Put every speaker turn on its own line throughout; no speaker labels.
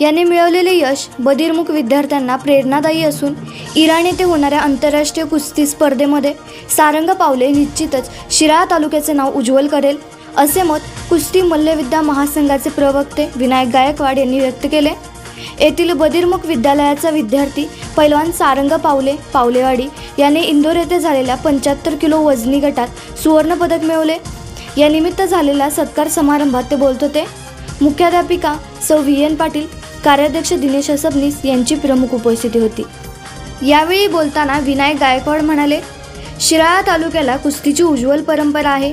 यांनी मिळवलेले यश बधिरमुख विद्यार्थ्यांना प्रेरणादायी असून इराण येथे होणाऱ्या आंतरराष्ट्रीय कुस्ती स्पर्धेमध्ये सारंग पावले निश्चितच शिराळा तालुक्याचे नाव उज्ज्वल करेल असे मत कुस्ती मल्लविद्या महासंघाचे प्रवक्ते विनायक गायकवाड यांनी व्यक्त केले. येथील बधिरमुख विद्यालयाचा विद्यार्थी पैलवान सारंग पावले पावलेवाडी याने इंदोर येथे झालेल्या पंच्याहत्तर किलो वजनी गटात सुवर्णपदक मिळवले. यानिमित्त झालेल्या सत्कार समारंभात ते बोलत होते. मुख्याध्यापिका सौ व्ही एन पाटील कार्याध्यक्ष दिनेश सबनीस यांची प्रमुख उपस्थिती होती. यावेळी बोलताना विनायक गायकवाड म्हणाले शिराळा तालुक्याला कुस्तीची उज्ज्वल परंपरा आहे.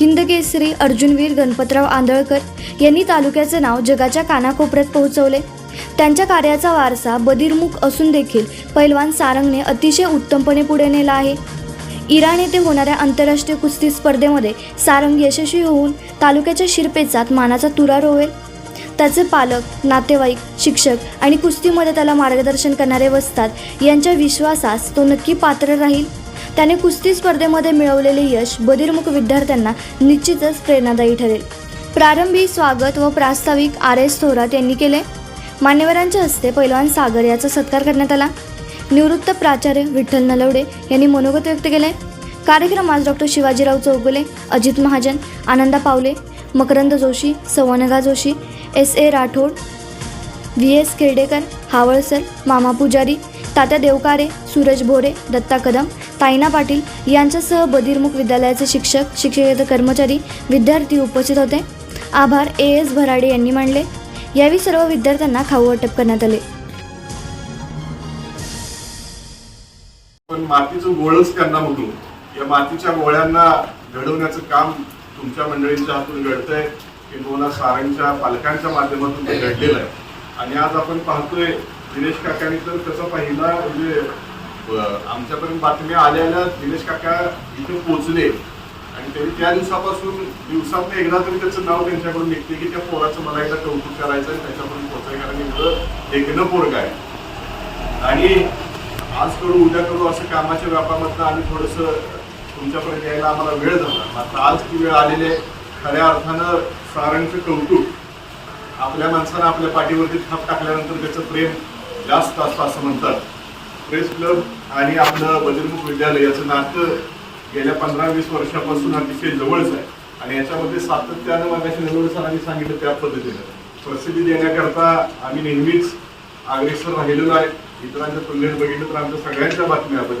हिंदकेसरी अर्जुनवीर गणपतराव आंधळकर यांनी तालुक्याचं नाव जगाच्या कानाकोपऱ्यात पोहोचवले. त्यांच्या कार्याचा वारसा बदिरमुख असून देखील पैलवान सारंगने अतिशय उत्तमपणे पुढे नेला आहे. इराण येथे होणाऱ्या आंतरराष्ट्रीय कुस्ती स्पर्धेमध्ये सारंग यशस्वी होऊन तालुक्याच्या शिरपेचात मानाचा तुरा रोवेल. त्याचे पालक नातेवाईक शिक्षक आणि कुस्तीमध्ये त्याला मार्गदर्शन करणारे वसतात. यांच्या विश्वासास तो नक्की पात्र राहील? त्याने कुस्ती स्पर्धेमध्ये मिळवलेले यश बधिरमुख विद्यार्थ्यांना निश्चितच प्रेरणादायी ठरेल. प्रारंभी स्वागत व प्रास्ताविक आर एस थोरात यांनी केले. मान्यवरांच्या हस्ते पैलवान सागर याचा सत्कार करण्यात आला. निवृत्त प्राचार्य विठ्ठल नलवडे यांनी मनोगत व्यक्त केले. कार्यक्रमात doctor Shivajirao Chougule Ajit Mahajan Ananda Pawale Makarand Joshi सवनगा Joshi S A Rathod V S Kherdekar हावळसर मामा पुजारी तात्या देवकारे सूरज भोरे दत्ता कदम ताईना पाटील यांच्यासह बधिरमुख विद्यालयाचे शिक्षक शिक्षकेतर कर्मचारी विद्यार्थी उपस्थित होते. आभार ए एस भराडे यांनी मांडले. यावेळी सर्व विद्यार्थ्यांना खाऊ वाटप करण्यात आले.
पण मातीचं गोळच त्यांना म्हणून या मातीच्या गोळ्यांना घडवण्याचं काम तुमच्या मंडळींच्या हातून घडतंय. किंवा सारांच्या पालकांच्या माध्यमातून ते घडलेलं आहे. आणि आज आपण पाहतोय दिनेश काकांनी तर त्याचा पहिला म्हणजे आमच्यापर्यंत बातम्या आलेल्या दिनेश काका इथे पोचले आणि त्यांनी त्या दिवसापासून दिवसात एकदा तरी त्याचं नाव त्यांच्याकडून निघते की त्या पोराचं मला एकदा कौतुक करायचं आणि त्याच्याकडून पोहोचायचं कारण एवढं एकनं पोरग आहे. आणि आज करू उद्या करू असं कामाच्या व्यापामधनं आम्ही थोडस तुमच्यापर्यंत यायला आम्हाला वेळ झाला. मात्र आज ती वेळ आलेली आहे. खऱ्या अर्थानं सारांचं कौतुक आपल्या माणसानं आपल्या पाठीवरती थाप टाकल्यानंतर त्याचं प्रेम जास्त असतं असं म्हणतात. प्रेस क्लब आणि आपलं बजरमुख विद्यालय याचं नातं गेल्या पंधरा वीस वर्षापासून अतिशय जवळच आहे. आणि याच्यामध्ये सातत्यानं मागाशी नवड सरांनी सांगितलं त्या पद्धतीनं. प्रसिद्धी देण्याकरता आम्ही नेहमीच अग्रेसर राहिलेलो आहे. इतरांच्या तुलनेत बघितलं तर आमच्या सगळ्यांच्या बातम्या बदल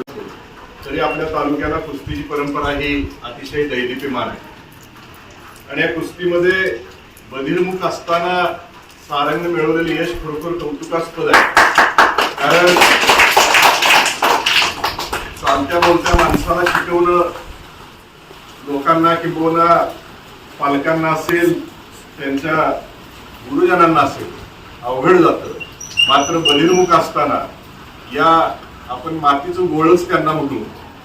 तरी आपल्या तालुक्याला कुस्तीची परंपरा ही अतिशय दैदिप्यमान आहे. आणि या कुस्तीमध्ये बधिरमुख असताना सारंग मिळवलेले यश खरोखर कौतुकास्पद आहे. कारण चालत्या बोलत्या माणसाला शिकवणं लोकांना किंबहुना पालकांना असेल त्यांच्या गुरुजनांना असेल अवघड जातं. मात्र बलिर्मुख असताना या आपण मातीचं गोळच त्यांना म्हणू.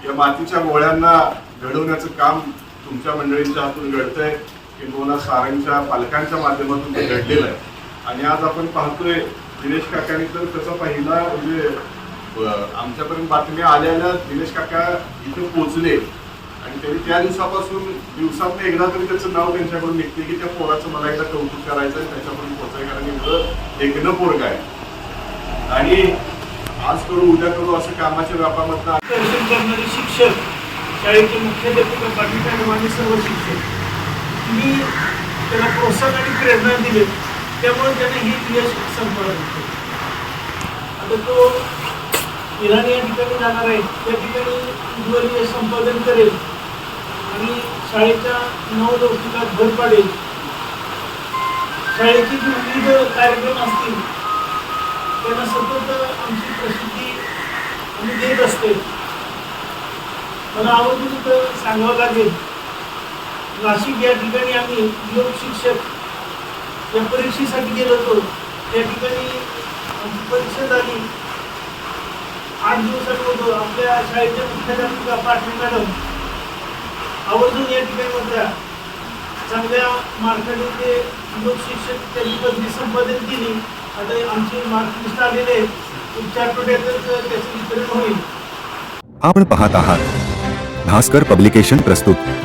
या मातीच्या गोळ्यांना घडवण्याचं काम तुमच्या मंडळींच्या हातून घडतंय. किंवा सारांच्या पालकांच्या माध्यमातून ते घडलेलं आहे. आणि आज आपण पाहतोय दिनेश काकांनी तर त्याचा पहिला म्हणजे आमच्यापर्यंत बातम्या आल्याला दिनेश काका इथे पोहोचले. आणि त्यांनी त्या दिवसापासून दिवसात एकदा तरी त्याचं नाव त्यांच्याकडून निघते की त्या पोराचं मला एकदा कौतुक करायचं आहे त्याच्यापर्यंत पोहोचायचं कारण एवढं एकनं पोरग आहे. आणि आज करू उद्या करू असं कामाच्या व्यापामधनं
दर्शन करणारे म्हणजे शिक्षक शाळेचे मुख्याध्यापक बाकीच्या आणि सर्व शिक्षक. मी त्याला प्रोत्साहन आणि प्रेरणा दिले. त्यामुळे त्याने हे यश संपादन आता तो इराणी या ठिकाणी जाणार आहे. त्या ठिकाणी उज्ज्वल यश संपादन करेल. आणि शाळेच्या नवलौकिकात भर पाडेल. शाळेचे जे विविध कार्यक्रम असतील त्यांना सतत आमची प्रसिद्धी आम्ही देत असते. मला आवडून सांगावं लागेल. नाशिक या ठिकाणी आम्ही योग शिक्षक या परीक्षेसाठी गेलो होतो. त्या ठिकाणी परीक्षा झाली आठ होतो. आपल्या शाळेच्या मुख्याध्यापिका पाटील मॅडम आवर्जून या ठिकाणी होत्या चांगल्या मार्काने ते लोकशिक्षक त्यांनी पदवी संपादन केली. आता आमचे मार्कलिस्ट आलेले उपचार एक त्याचं वितरण होईल.
आपण पाहत आहात. भास्कर पब्लिकेशन प्रस्तुत.